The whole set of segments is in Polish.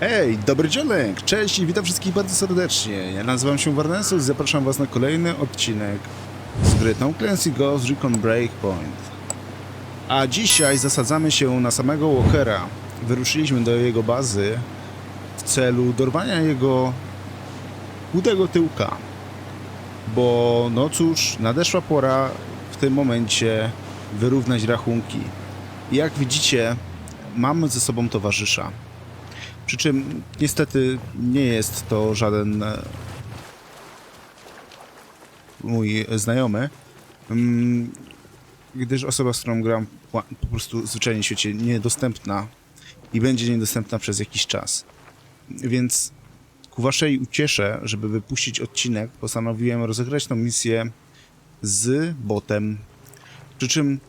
Hej, dobry dzionek! Cześć i witam wszystkich bardzo serdecznie. Ja nazywam się Warnesus i zapraszam was na kolejny odcinek z gry Tom Clancy Ghost Recon Breakpoint. A dzisiaj zasadzamy się na samego Walkera. Wyruszyliśmy do jego bazy w celu dorwania jego chudego tyłka. Bo no cóż, nadeszła pora w tym momencie wyrównać rachunki. Jak widzicie, mamy ze sobą towarzysza. Przy czym niestety nie jest to żaden e, mój znajomy, mm, gdyż osoba, z którą gram po prostu zwyczajnie w świecie niedostępna i będzie niedostępna przez jakiś czas. Więc ku waszej uciesze, żeby wypuścić odcinek, postanowiłem rozegrać tą misję z botem. Przy czym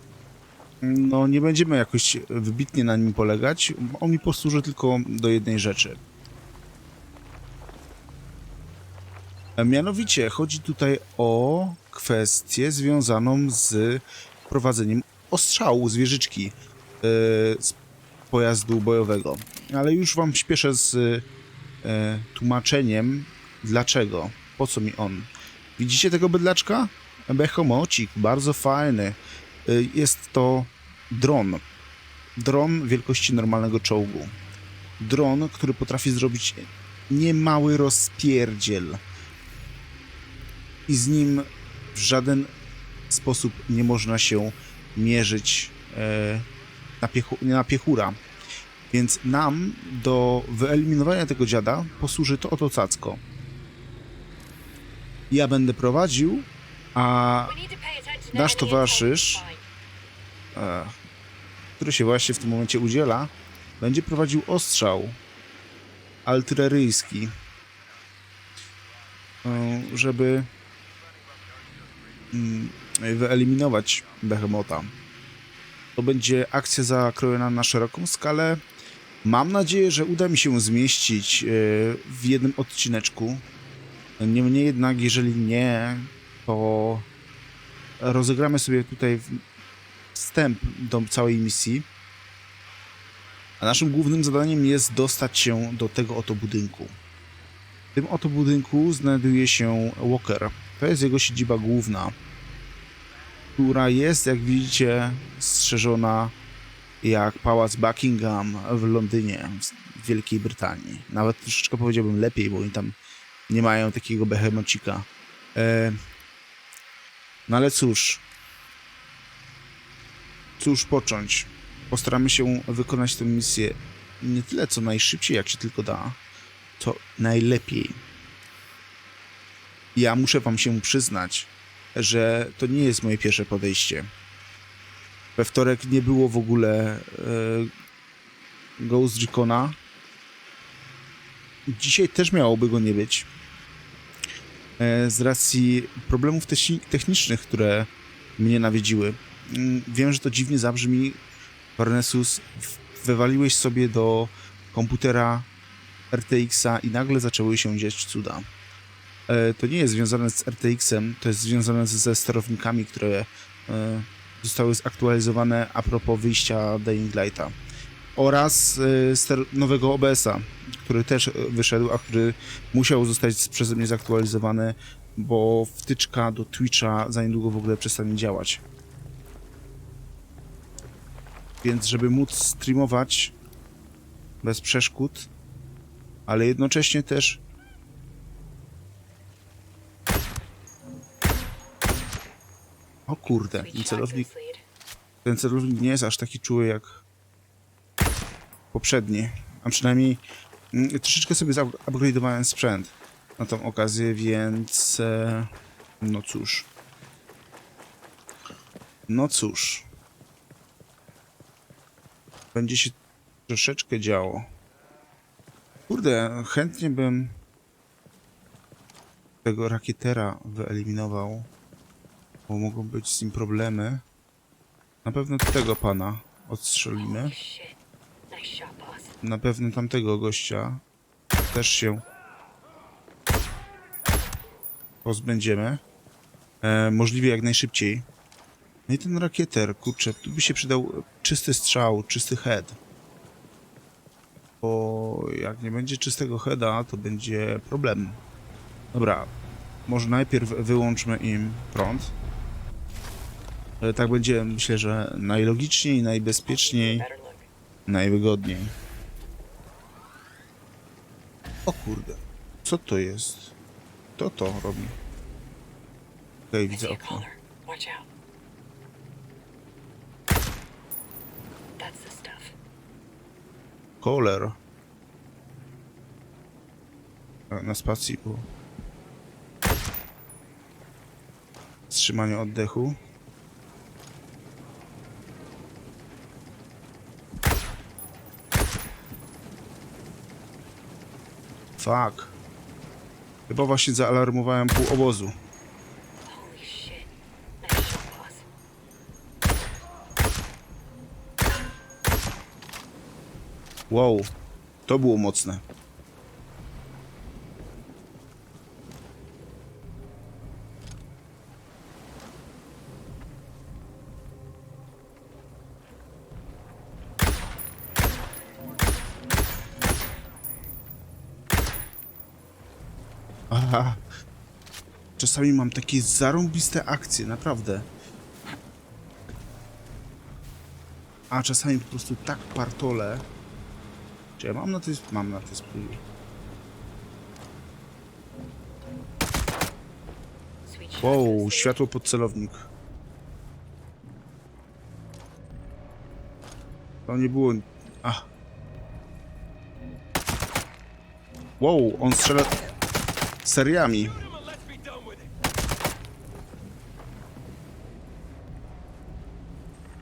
no nie będziemy jakoś wybitnie na nim polegać. On mi posłuży tylko do jednej rzeczy. A Mianowicie chodzi tutaj o kwestię związaną z prowadzeniem ostrzału z wieżyczki yy, z pojazdu bojowego. Ale już wam śpieszę z yy, tłumaczeniem dlaczego, po co mi on. Widzicie tego bydlaczka? Bechomocik, bardzo fajny. Y, Jest to dron. Dron wielkości normalnego czołgu. Dron, który potrafi zrobić niemały rozpierdziel. I z nim w żaden sposób nie można się mierzyć e, na, piechu, na piechura. Więc nam do wyeliminowania tego dziada posłuży to oto cacko. Ja będę prowadził, a Nasz towarzysz, e, który się właśnie w tym momencie udziela, będzie prowadził ostrzał artyleryjski, e, żeby mm, wyeliminować Behemota. To będzie akcja zakrojona na szeroką skalę. Mam nadzieję, że uda mi się zmieścić e, w jednym odcineczku. Niemniej jednak, jeżeli nie, to rozegramy sobie tutaj wstęp do całej misji. A naszym głównym zadaniem jest dostać się do tego oto budynku. W tym oto budynku znajduje się Walker. To jest jego siedziba główna, która jest, jak widzicie, strzeżona jak pałac Buckingham w Londynie, w Wielkiej Brytanii. Nawet troszeczkę powiedziałbym lepiej, bo oni tam nie mają takiego behemocika. E, no ale cóż. Cóż począć? Postaramy się wykonać tę misję nie tyle co najszybciej, jak się tylko da, to najlepiej. Ja muszę wam się przyznać, że to nie jest moje pierwsze podejście. We wtorek nie było w ogóle e, Ghost Recona. Dzisiaj też miałoby go nie być e, z racji problemów techni- technicznych, które mnie nawiedziły. Mm, Wiem, że to dziwnie zabrzmi, Varnesus, w- wywaliłeś sobie do komputera RTX-a i nagle zaczęły się dziać cuda. E, To nie jest związane z RTX-em, to jest związane ze sterownikami, które e, zostały zaktualizowane a propos wyjścia Dying Lighta. Oraz e, nowego OBS-a, który też wyszedł, a który musiał zostać przeze mnie zaktualizowany, bo wtyczka do Twitcha za niedługo w ogóle przestanie działać. Więc żeby móc streamować bez przeszkód, ale jednocześnie też o kurde, ten celownik, ten celownik nie jest aż taki czuły jak poprzedni, a przynajmniej mm, troszeczkę sobie upgrade'owałem sprzęt na tą okazję, więc e, no cóż. No cóż. Będzie się troszeczkę działo. Kurde, chętnie bym tego rakietera wyeliminował, bo mogą być z nim problemy. Na pewno tego pana odstrzelimy. Na pewno tamtego gościa też się pozbędziemy. E, możliwie jak najszybciej. No i ten rakieter, kurczę, tu by się przydał czysty strzał, czysty head. Bo jak nie będzie czystego heada, to będzie problem. Dobra, może najpierw wyłączmy im prąd. Ale tak będzie, myślę, że najlogiczniej, najbezpieczniej, najwygodniej. O kurde, co to jest? Kto to robi? Okej, widzę okno. That's the stuff. Koler. Na spacji było. Wstrzymanie oddechu. Fuck. Chyba właśnie zaalarmowałem pół obozu. Wow. To było mocne. Aha. Czasami mam takie zarąbiste akcje, naprawdę. A czasami po prostu tak partole. Czy ja mam na to mam na to shot. Wow, światło pod celownik. To nie było. Ach. Wow, on strzela seriami.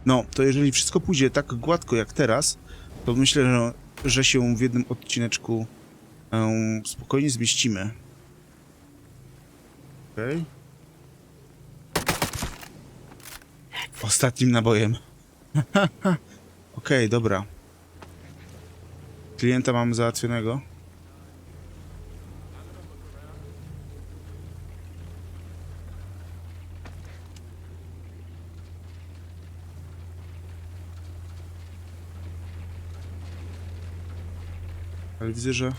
No, to jeżeli wszystko pójdzie tak gładko jak teraz, to myślę, że, że się w jednym odcineczku em, spokojnie zmieścimy. Okej. Ostatnim nabojem. Okej, dobra. Klienta mamy załatwionego. Ale widzę, że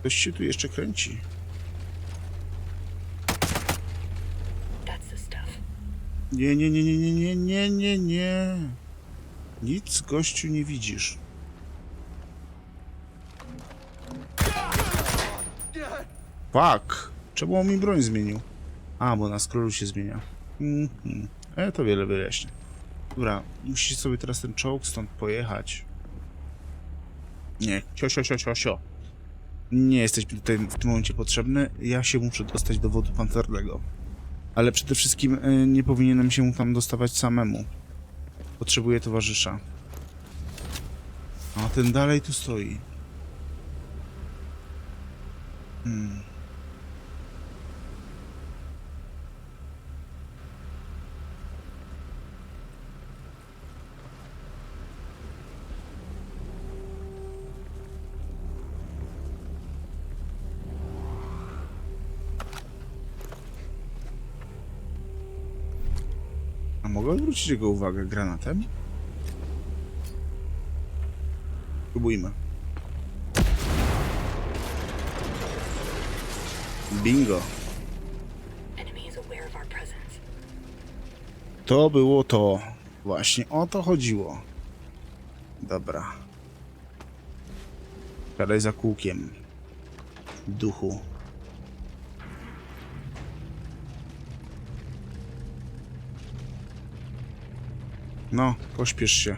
ktoś się tu jeszcze kręci. Nie, nie, nie, nie, nie, nie, nie, nie, nie. Nic, gościu, nie widzisz. Fuck! Czemu on mi broń zmienił? A, bo na scrollu się zmienia. Mhm. E, to wiele wyjaśnia. Dobra, musicie sobie teraz ten czołg stąd pojechać. Nie, sio, sio, sio, sio. Nie jesteś tutaj w tym momencie potrzebny. Ja się muszę dostać do wodu pancernego. Ale przede wszystkim y, nie powinienem się tam dostawać samemu. Potrzebuję towarzysza. A ten dalej tu stoi. Hmm. Mogę odwrócić jego uwagę granatem? Spróbujmy. Bingo. To było to. Właśnie o to chodziło. Dobra. Gadaj za kółkiem. Duchu. No, pośpiesz się.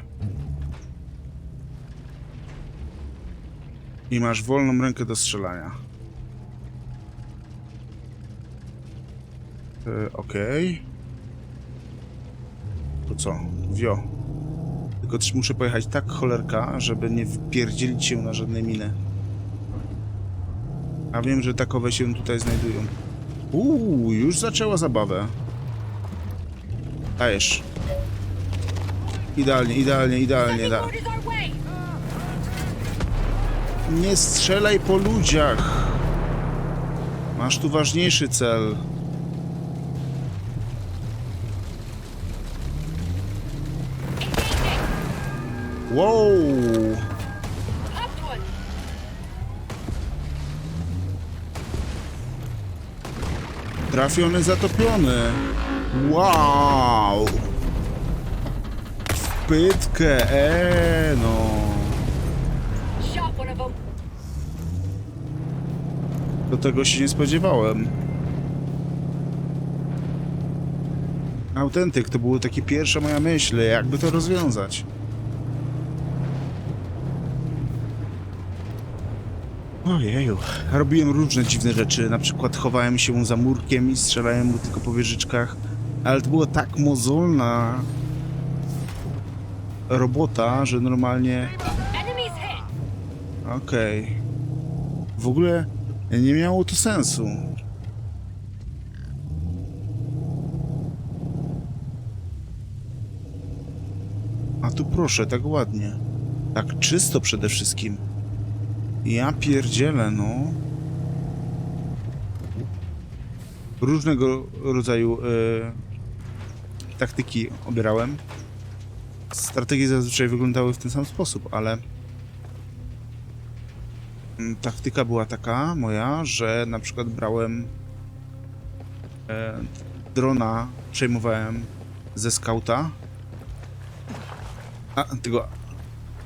I masz wolną rękę do strzelania. E, Okej. To co? Wio. Tylko też muszę pojechać tak cholerka, żeby nie wpierdzielić się na żadne miny. A wiem, że takowe się tutaj znajdują. Uuu, już zaczęła zabawę. Dajesz. Idealnie, idealnie, idealnie. Da. Nie strzelaj po ludziach. Masz tu ważniejszy cel. Wow! Trafiony, zatopiony. Wow! Pytkę, eee, no. Do tego się nie spodziewałem. Autentyk, to była takie pierwsza moja myśl, jakby to rozwiązać. Ojeju, robiłem różne dziwne rzeczy, na przykład chowałem się za murkiem i strzelałem mu tylko po wieżyczkach, ale to była tak mozolna robota, że normalnie... Okej. W ogóle nie miało to sensu. A tu proszę, tak ładnie. Tak czysto przede wszystkim. Ja pierdzielę, no. Różnego rodzaju e, taktyki obierałem. Strategie zazwyczaj wyglądały w ten sam sposób, ale Mm, taktyka była taka moja, że na przykład brałem e, drona, przejmowałem ze skauta. A, tego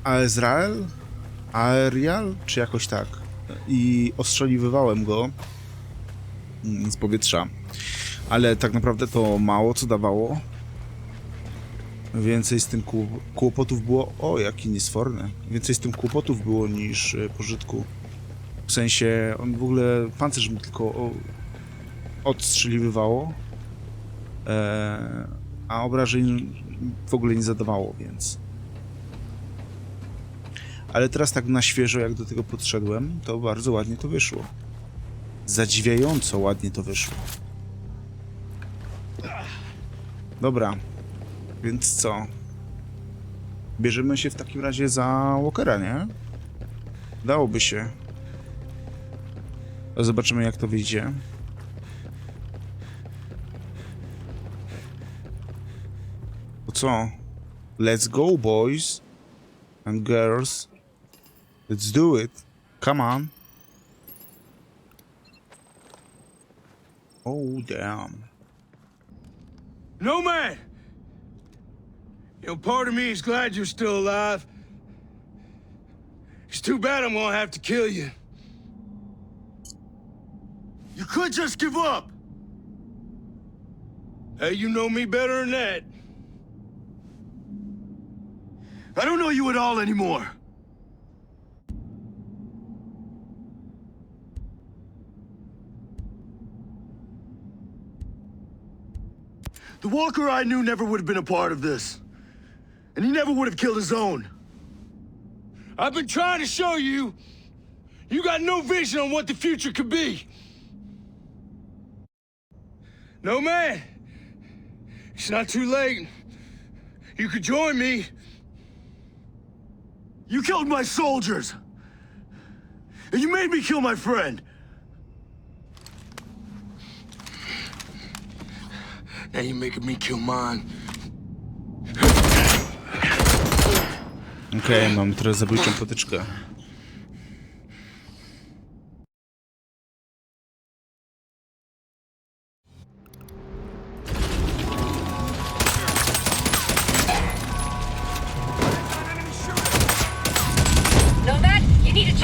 Aezrael? Aerial? Czy jakoś tak. I ostrzeliwywałem go mm, z powietrza. Ale tak naprawdę to mało co dawało. Więcej z tym kłop- kłopotów było. O, jaki niesforny. Więcej z tym kłopotów było niż e, pożytku. W sensie, on w ogóle pancerz mi tylko odstrzeliwywało, e, a obrażeń w ogóle nie zadawało, więc. Ale teraz tak na świeżo, jak do tego podszedłem, to bardzo ładnie to wyszło. Zadziwiająco ładnie to wyszło. Dobra, więc co? Bierzemy się w takim razie za Walkera, nie? Dałoby się. Zobaczymy jak to wyjdzie. To co? Let's go, boys and girls. Let's do it. Come on. Oh, damn. No man! You know, part of me is glad you're still alive. It's too bad I'm gonna have to kill you. You could just give up. Hey, you know me better than that. I don't know you at all anymore. The Walker I knew never would have been a part of this. And he never would have killed his own. I've been trying to show you, you got no vision on what the future could be. No, man. It's not too late. You could join me. You killed my soldiers. And you made me kill my friend. Now you're making me kill mine. Okej, mam teraz zabójczą potyczkę. Nomad, you need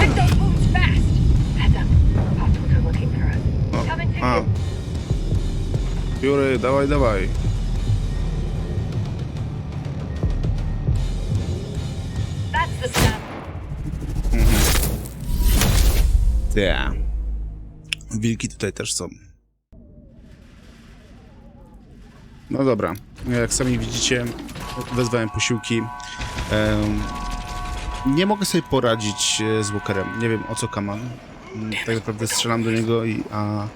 Yeah. Wilki tutaj też są. No dobra, jak sami widzicie, wezwałem posiłki. Nie mogę sobie poradzić e, z Walkerem. Nie wiem o co kaman. Mm, Tak naprawdę strzelam do niego, i, a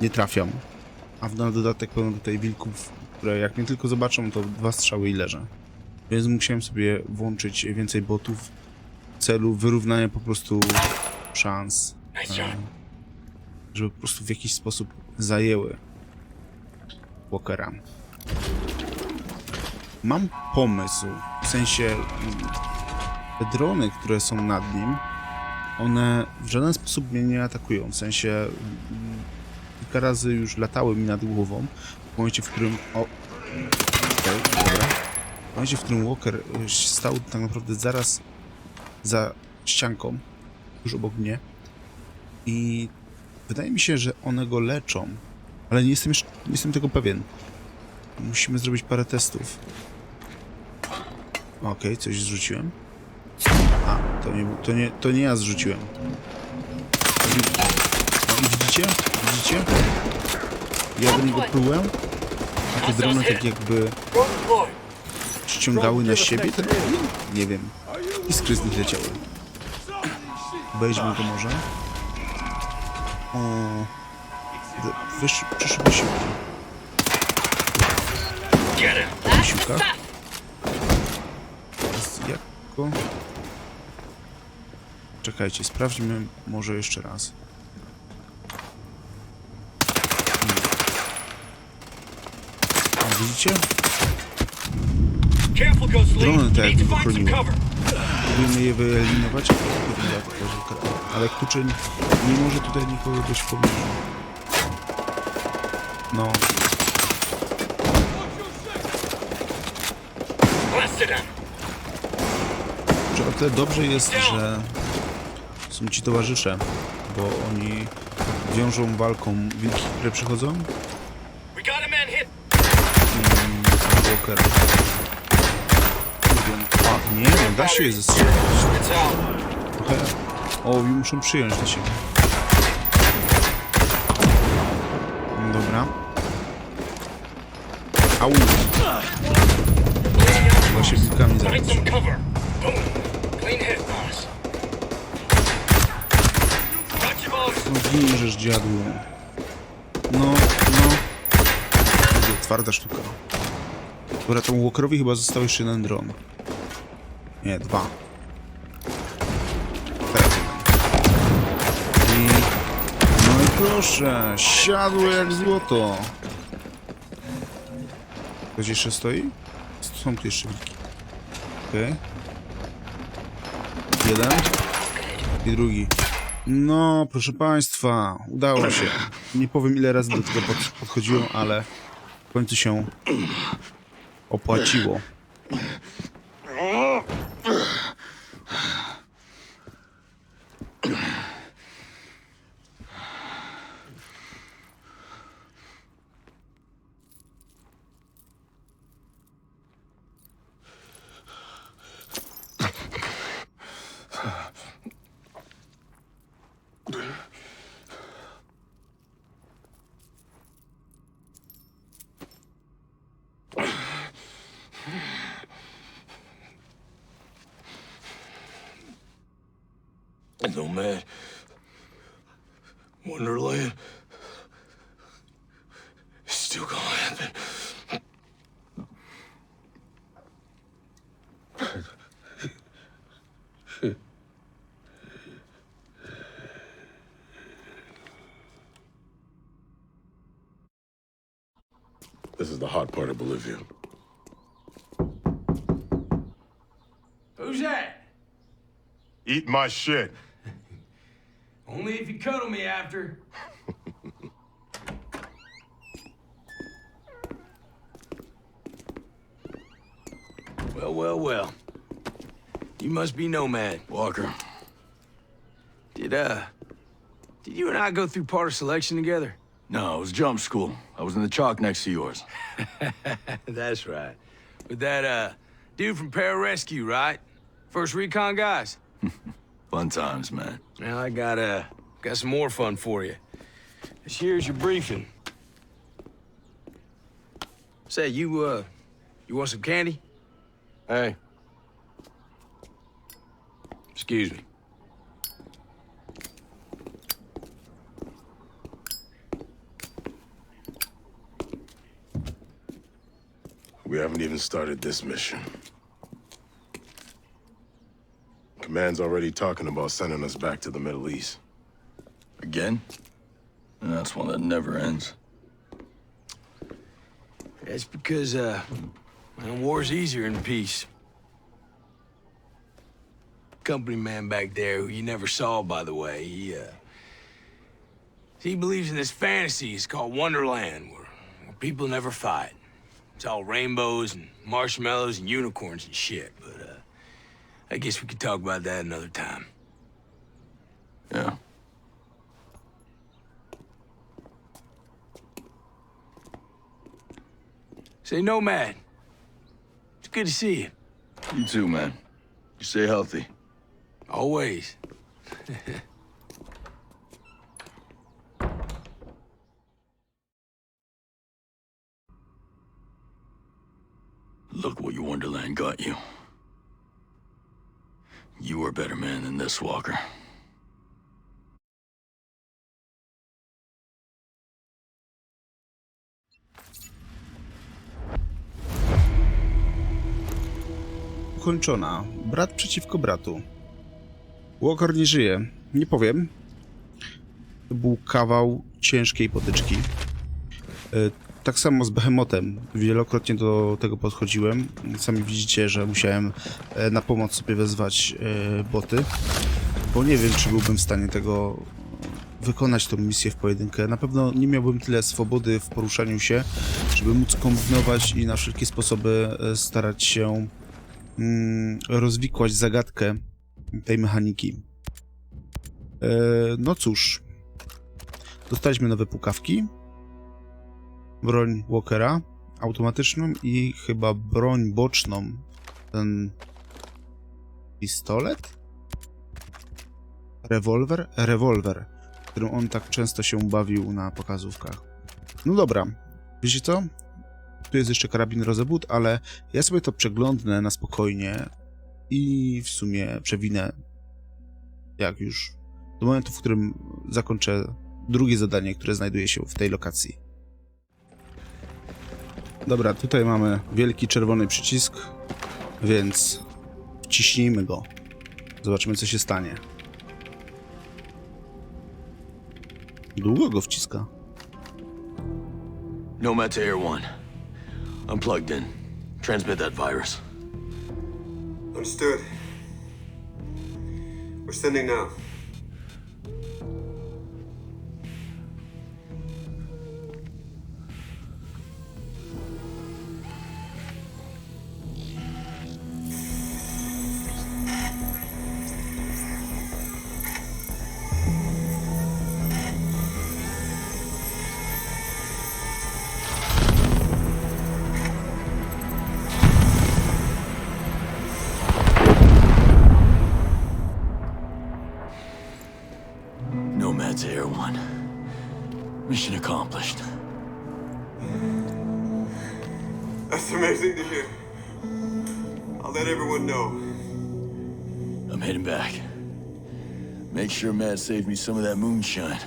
nie trafiam. A w na dodatek pełno tutaj wilków, które jak mnie tylko zobaczą, to dwa strzały i leżę. Więc musiałem sobie włączyć więcej botów w celu wyrównania po prostu szans. Żeby po prostu w jakiś sposób zajęły Walkera. Mam pomysł, w sensie mm, te drony, które są nad nim, one w żaden sposób mnie nie atakują, w sensie mm, kilka razy już latały mi nad głową. W momencie, w którym... O... Okej, dobra. W momencie, w którym Walker y, stał tak naprawdę zaraz za ścianką, już obok mnie. I wydaje mi się, że one go leczą, ale nie jestem, jeszcze, nie jestem tego pewien. Musimy zrobić parę testów. Okej, coś zrzuciłem. A, to nie, to nie, to nie ja zrzuciłem. Widzicie? Widzicie? Ja do niego plułem, a te drony tak jakby ściągały na siebie ten? Nie wiem. Iskry z nich leciały. Wejdźmy go może. Wy- Wysz... Przyszły siłki. That's the Siłka. stuff. Teraz jak go... Czekajcie, sprawdźmy może jeszcze raz. Hmm. O, widzicie? Drony need jakby cover. Próbujemy je wyeliminować. Wygląda to, że- Ale kluczy nie może tutaj nikogo być w pobliżu. No. Że o tyle dobrze jest, że są ci towarzysze, bo oni wiążą walką wilki, które przychodzą hit. Walker. Nie wiem. Da się je out. Trochę. O, muszą przyjąć do siebie. Dobra. Au. Chyba się you, boss. No giniesz, dziadku. No, no. Twarda sztuka. Dobra, temu Walkerowi chyba został jeszcze jeden dron. Nie, dwa. Proszę, siadło jak złoto. Ktoś jeszcze stoi? Są tu jeszcze wilki. Okej. Jeden. I drugi. No, proszę Państwa, udało się. Nie powiem ile razy do tego pod, podchodziłem, ale w końcu się opłaciło. Nomad. Wonderland. It's still gonna happen. This is the hot part of Bolivia. Who's that? Eat my shit. Only if you cuddle me after. well, well, well. You must be Nomad. Walker. Did, uh, did you and I go through part of selection together? No, it was jump school. I was in the chalk next to yours. That's right. With that, uh, dude from Pararescue, right? First recon guys? Fun times, man. Now I got, uh, got some more fun for you. This here's your briefing. Say, you, uh, you want some candy? Hey. Excuse me. We haven't even started this mission. Command's already talking about sending us back to the Middle East. Again? And that's one that never ends. That's because, uh, well, war's easier in peace. Company man back there, who you never saw, by the way, he, uh, He believes in this fantasy it's called Wonderland, where, where people never fight. It's all rainbows and marshmallows and unicorns and shit, but, I guess we could talk about that another time. Yeah. Say, Nomad. It's good to see you. You too, man. You stay healthy. Always. Look what your Wonderland got you. You a better man than this, Walker. Ukończona. Brat przeciwko bratu. Walker nie żyje. Nie powiem. To był kawał ciężkiej potyczki. Tak samo z Behemotem. Wielokrotnie do tego podchodziłem. Sami widzicie, że musiałem e, na pomoc sobie wezwać e, boty. Bo nie wiem, czy byłbym w stanie tego wykonać tą misję w pojedynkę. Na pewno nie miałbym tyle swobody w poruszaniu się, żeby móc kombinować i na wszelkie sposoby e, starać się mm, rozwikłać zagadkę tej mechaniki. No cóż, dostaliśmy nowe pukawki, broń Walkera automatyczną i chyba broń boczną. Ten pistolet? Rewolwer? Rewolwer, którym on tak często się bawił na pokazówkach. No dobra, wiecie co? Tu jest jeszcze karabin rozebut, ale ja sobie to przeglądnę na spokojnie i w sumie przewinę jak już do momentu, w którym zakończę drugie zadanie, które znajduje się w tej lokacji. Dobra, tutaj mamy wielki czerwony przycisk, więc wciśnijmy go. Zobaczymy, co się stanie. Długo go wciska. Nomad to Air One. I'm plugged in. Transmit that virus. Understood. We're sending now. Sure Matt saved me some of that moonshine.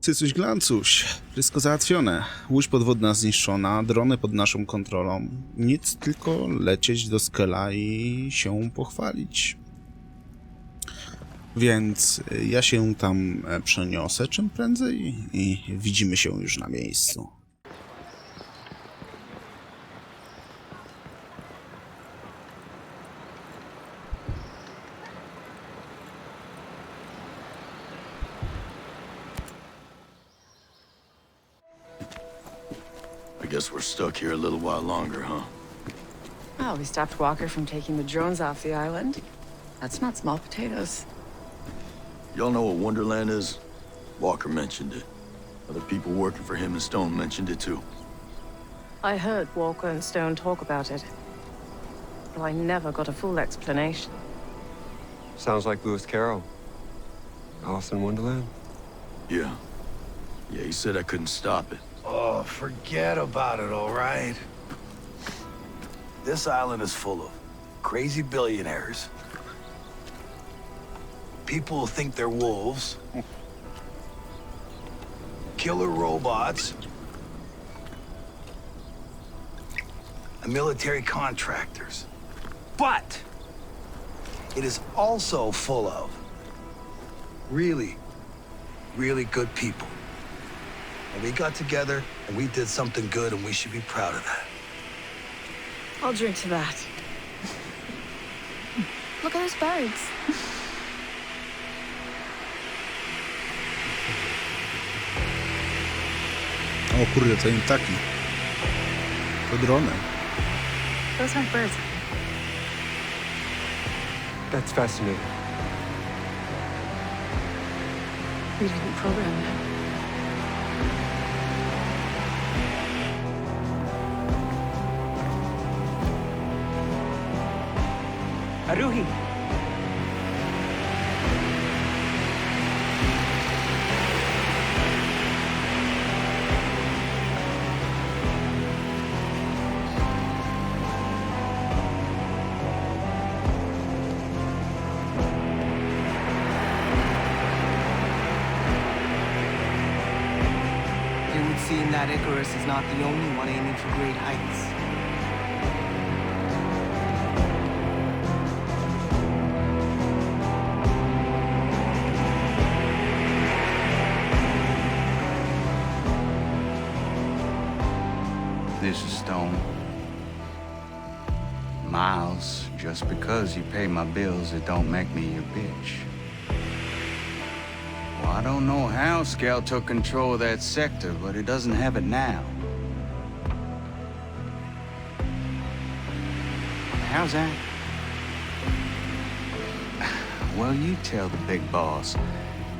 Cycuś glancuś, wszystko załatwione. Łódź podwodna zniszczona, drony pod naszą kontrolą. Nic, tylko lecieć do skela i się pochwalić. Więc y, ja się tam e, przeniosę czym prędzej i widzimy się już na miejscu. I guess we're stuck here a little while longer, huh? Well, we stopped Walker from taking the drones off the island. That's not small potatoes. Y'all know what Wonderland is? Walker mentioned it. Other people working for him and Stone mentioned it too. I heard Walker and Stone talk about it. But I never got a full explanation. Sounds like Lewis Carroll. Alice in Wonderland. Yeah. Yeah, he said I couldn't stop it. Oh, forget about it, all right? This island is full of crazy billionaires. People who think they're wolves. Killer robots. And military contractors. But it is also full of really, really good people. And we got together and we did something good and we should be proud of that. I'll drink to that. Look at those birds. O kurde, to nie ptaki. To drony. Those aren't birds. That's fascinating. We didn't program them. Aruhi! This is Stone. Miles, just because you pay my bills, it don't make me your bitch. Well, I don't know how Scout took control of that sector, but he doesn't have it now. How's that? Well, you tell the big boss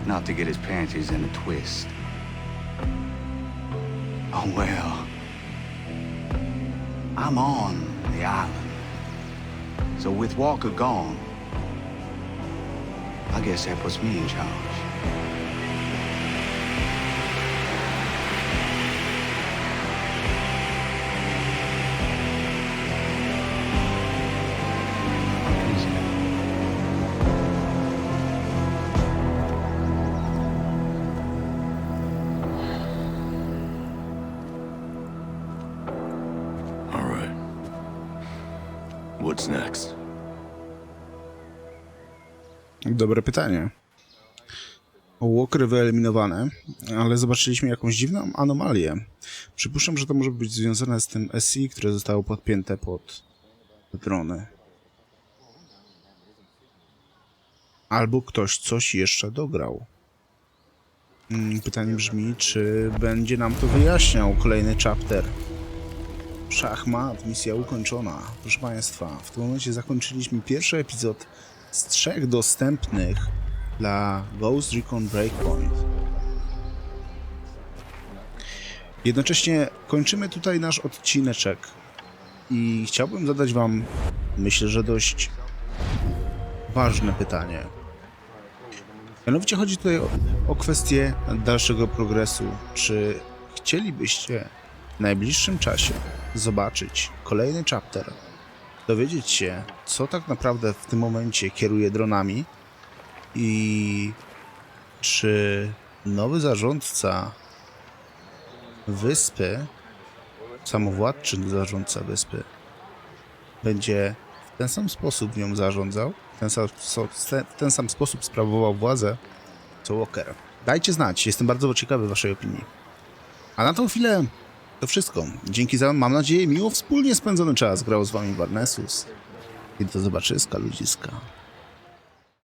not to get his panties in a twist. Oh, well. I'm on the island. So with Walker gone, I guess that puts me in charge. What's next? Dobre pytanie. Walkery wyeliminowane, ale zobaczyliśmy jakąś dziwną anomalię. Przypuszczam, że to może być związane z tym SI, które zostało podpięte pod drony. Albo ktoś coś jeszcze dograł. Mm, Pytanie brzmi, czy będzie nam to wyjaśniał kolejny chapter. Szachmat, misja ukończona. Proszę Państwa, w tym momencie zakończyliśmy pierwszy epizod z trzech dostępnych dla Ghost Recon Breakpoint. Jednocześnie kończymy tutaj nasz odcineczek i chciałbym zadać Wam, myślę, że dość ważne pytanie. Mianowicie chodzi tutaj o, o kwestię dalszego progresu. Czy chcielibyście w najbliższym czasie zobaczyć kolejny chapter, dowiedzieć się, co tak naprawdę w tym momencie kieruje dronami i czy nowy zarządca wyspy, samowładczy zarządca wyspy, będzie w ten sam sposób nią zarządzał, w ten sam, w ten sam sposób sprawował władzę, co Walker. Dajcie znać, jestem bardzo ciekawy Waszej opinii. A na tą chwilę to wszystko. Dzięki za, mam nadzieję, miło wspólnie spędzony czas. Grał z Wami Barnesus. I do zobaczyska, ludziska.